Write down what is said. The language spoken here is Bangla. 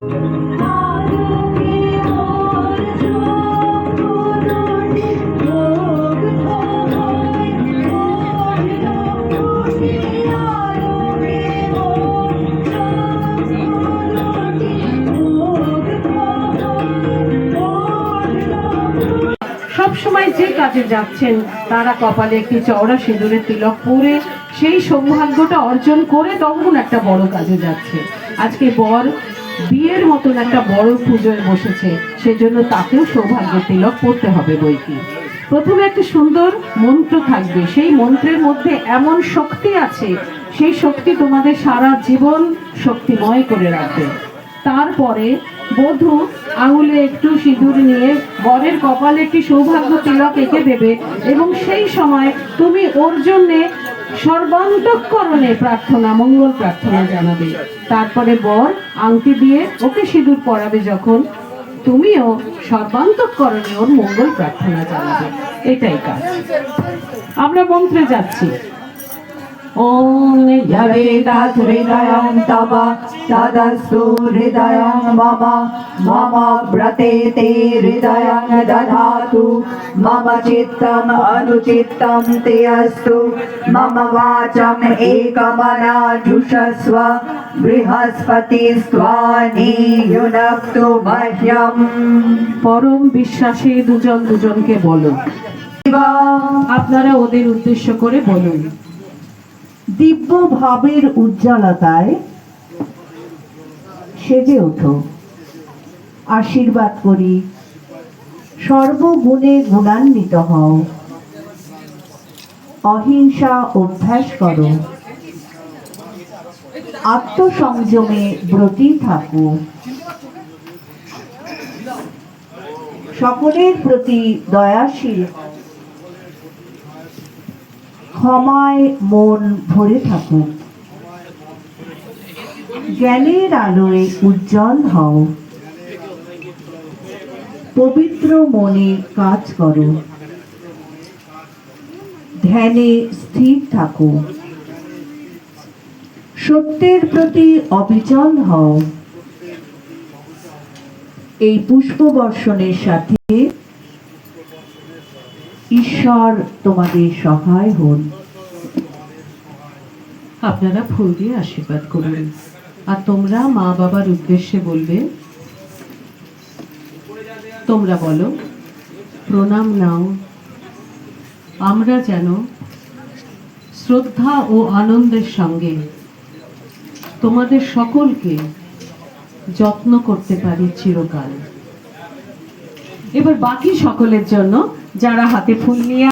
সব সময় যে কাজে যাচ্ছেন, তারা কপালে একটি চওড়া সিঁদুরের তিলক পরে সেই সৌভাগ্যটা অর্জন করে তখন একটা বড় কাজে যাচ্ছে। আজকে বর বিয়ের মতন একটা বড় পুজোয় বসেছে, সেজন্য তাকেও সৌভাগ্যের তিলক পড়তে হবে বই কি প্রথমে একটা সুন্দর মন্ত্র থাকবে, সেই মন্ত্রের মধ্যে এমন শক্তি আছে, সেই শক্তি তোমাদের সারা জীবন শক্তিময় করে রাখবে। তারপরে বধূ আঙুলে একটু সিঁদুর নিয়ে বরের কপালে একটি সৌভাগ্য তিলক এঁকে দেবে, এবং সেই সময় তুমি ওর জন্যে সর্বান্তকরণে প্রার্থনা, মঙ্গল প্রার্থনা জানাবে। তারপরে বর আংটি দিয়ে ওকে সিঁদুর পরাবে যখন তুমিও সর্বান্তকরণে ওর মঙ্গল প্রার্থনা জানাবে। এটাই কাজ। আমরা মন্ত্রে যাচ্ছি। ওম ধরে তাত হৃদয়ং দাবা तदस्तु हृदयं मम मम व्रते ते हृदयं दधातु मम चित्तम् अनुचित्तं ते अस्तु मम वाचम् एकमनाजुषस्व बृहस्पतिस्त्वानि युनक्तु मह्यम् পরম বিশ্বাসে দুজন দুজনকে বলো আপনারা ওদের উদ্দেশ্য করে বলুন দিব্য ভাবের উজ্জ্বলতায় সেজে ওঠো। আশীর্বাদ করি। সর্বগুণে গুণান্বিত হও। অহিংসা অভ্যাস করো। আত্মসংযমে ব্রতী থাকো। সকলের প্রতি দয়াশীল। ক্ষমায় মন ভরে থাকুক। জ্ঞানের আলোয় উজ্জ্বল হও। পবিত্র মনে কাজ করো। ধ্যানে স্থির থাকো। সত্যের প্রতি অবিচল হও। এই পুষ্প বর্ষণের সাথে ঈশ্বর তোমাদের সহায় হন। আপনারা ফুল দিয়ে আশীর্বাদ করবেন আর তোমরা মা বাবার উদ্দেশ্যে বলবে, তোমরা বলো, প্রণাম নাও, আমরা যেন শ্রদ্ধা ও আনন্দের সঙ্গে তোমাদের সকলকে যত্ন করতে পারি চিরকাল। এবার বাকি সকলের জন্য যারা হাতে ফুল নিয়ে